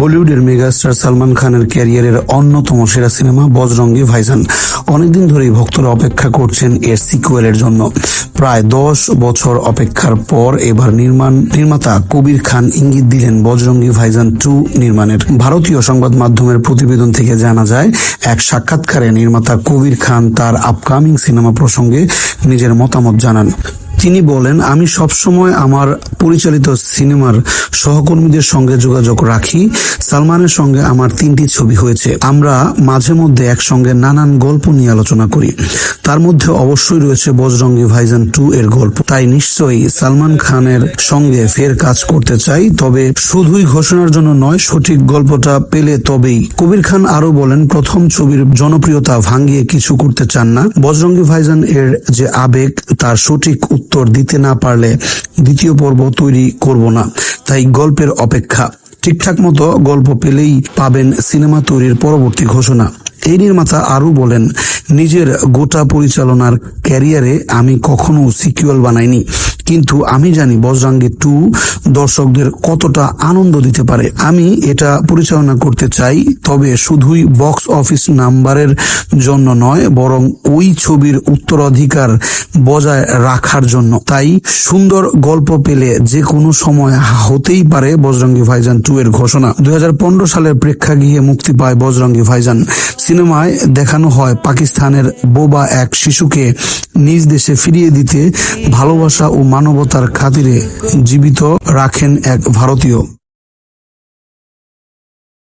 বলিউডের মেগাস্টার সালমান খানের ক্যারিয়ারের অন্যতম সেরা সিনেমা বজরঙ্গি ভাইজান। অনেকদিন ধরেই ভক্তরা অপেক্ষা করছেন এর সিকুয়েলের জন্য। প্রায় দশ বছর অপেক্ষার পর এবার নির্মাণ নির্মাতা কবির খান ইঙ্গিত দিলেন বজরঙ্গি ভাইজান টু নির্মাণের। ভারতীয় সংবাদ মাধ্যমের প্রতিবেদন থেকে জানা যায়, এক সাক্ষাৎকারে নির্মাতা কবির খান তার আপকামিং সিনেমা প্রসঙ্গে নিজের মতামত জানান। তিনি বলেন, আমি সবসময় আমার পরিচালিত সিনেমার সহকর্মীদের সঙ্গে যোগাযোগ রাখি। সালমানের সঙ্গে আমার তিনটি ছবি হয়েছে। আমরা মাঝে মধ্যে একসঙ্গে নানান গল্প নিয়ে আলোচনা করি। তার মধ্যে অবশ্যই রয়েছে বজরঙ্গি ভাইজান টু এর গল্প। তাই নিশ্চয়ই সালমান খানের সঙ্গে ফের কাজ করতে চাই। তবে শুধুই ঘোষণার জন্য নয়, সঠিক গল্পটা পেলে তবেই। কবির খান আরও বলেন, প্রথম ছবির জনপ্রিয়তা ভাঙিয়ে কিছু করতে চান না। বজরঙ্গি ভাইজান এর যে আবেগ তার সঠিক উত্তর দিতে না পারলে দ্বিতীয় পর্ব তৈরি করব না। তাই গল্পের অপেক্ষা। ঠিকঠাক মতো গল্প পেলেই পাবেন সিনেমা তৈরির পরবর্তী ঘোষণা। এই নির্মাতা আরও বলেন, নিজের গোটা পরিচালনার ক্যারিয়ারে আমি কখনো সিকিউল বানাইনি। কিন্তু আমি জানি বজরাঙ্গি টু দর্শকদের কতটা আনন্দ দিতে পারে। আমি এটা পরিচালনা করতে চাই, তবে শুধুই বক্স অফিস নাম্বারের জন্য নয়, বরং ওই ছবির উত্তরাধিকার বজায় রাখার জন্য। তাই সুন্দর গল্প পেলে যে কোনো সময় হতেই পারে বজরঙ্গি ভাইজান টু এর ঘোষণা। দুই হাজার পনেরো সালের প্রেক্ষাগৃহে মুক্তি পায় বজরঙ্গি ভাইজান। সিনেমায় দেখানো হয় পাকিস্তানের বোবা এক শিশুকে নিজ দেশে ফিরিয়ে দিতে ভালোবাসা ও মানবতার খাতিরে জীবিত রাখেন এক ভারতীয়।